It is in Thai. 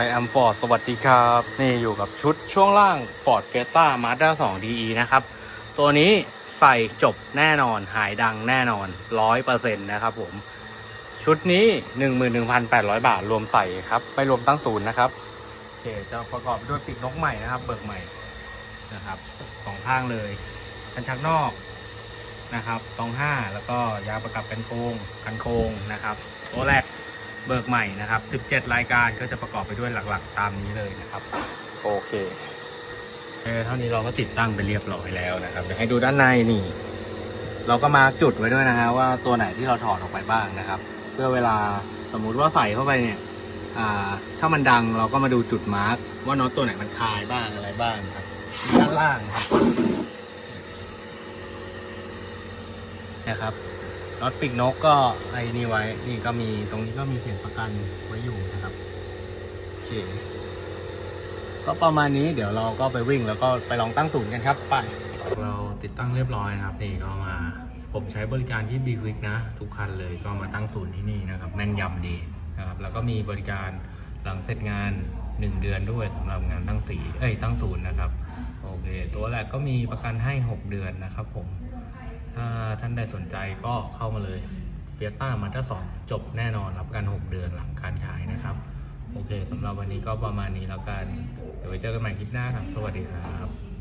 I am Ford สวัสดีครับ นี่อยู่กับชุดช่วงล่าง Ford Fiesta Mazda 2 DE นะครับ ตัวนี้ใส่จบแน่นอนหายดังแน่นอน 100%นะครับผม ชุดนี้ 11,800 บาทรวมใส่ครับ ไม่รวมตั้งศูนย์นะครับโอเคจะประกอบด้วยปีกนกใหม่นะครับ เบิกใหม่นะครับสองข้างเลยกันชักนอกนะครับตองห้าแล้วก็ยางประกับกันโคงกันโคงนะครับ ตัวแรก เบิกใหม่นะครับ 17 รายการก็จะประกอบไปด้วยหลักๆ ตามนี้เลยนะครับโอเคเออเท่านี้เราก็ติดตั้งไปเรียบร้อยแล้วนะครับเดี๋ยวให้ดูด้านในนี่ เราก็มาร์กจุดไว้ด้วยนะฮะว่าตัวไหนที่เราถอดออกไปบ้างนะครับ เพื่อเวลาสมมุติว่าใส่เข้าไปเนี่ยอ่าถ้ามันดังเราก็มาดูจุดมาร์กว่าน็อตตัวไหนมันคลายบ้างอะไรบ้างครับด้านล่างครับนะครับ น็อตปีกนกก็ไอ้นี่ไว้ นี่ก็มีตรงนี้ก็มีเขียนประกันไว้อยู่นะครับโอเคก็ประมาณนี้เดี๋ยวเราก็ไปวิ่งแล้วก็ไปลองตั้งศูนย์กันครับไปเราติดตั้งเรียบร้อยนะครับ นี่ก็มาผมใช้บริการที่ b q u i c k นะ ทุกคันเลยก็มาตั้งศูนย์ที่นี่นะครับ แม่นยำดีนะครับ แล้วก็มีบริการหลังเสร็จงาน 1 เดือนด้วยสำหรับงานตั้งสีเอ้ยตั้งศูนย์นะครับ โอเค ตัวแรกก็มีประกันให้ 6 เดือนนะครับผม ถ้าท่านใดสนใจก็เข้ามาเลยเฟียต้ามา z สองจบแน่นอนรับกัน6เดือนหลังการขายนะครับ โอเคสำหรับวันนี้ก็ประมาณนี้แล้วกัน เดี๋ยวไว้เจอกันใหม่คลิปหน้าครับ สวัสดีครับ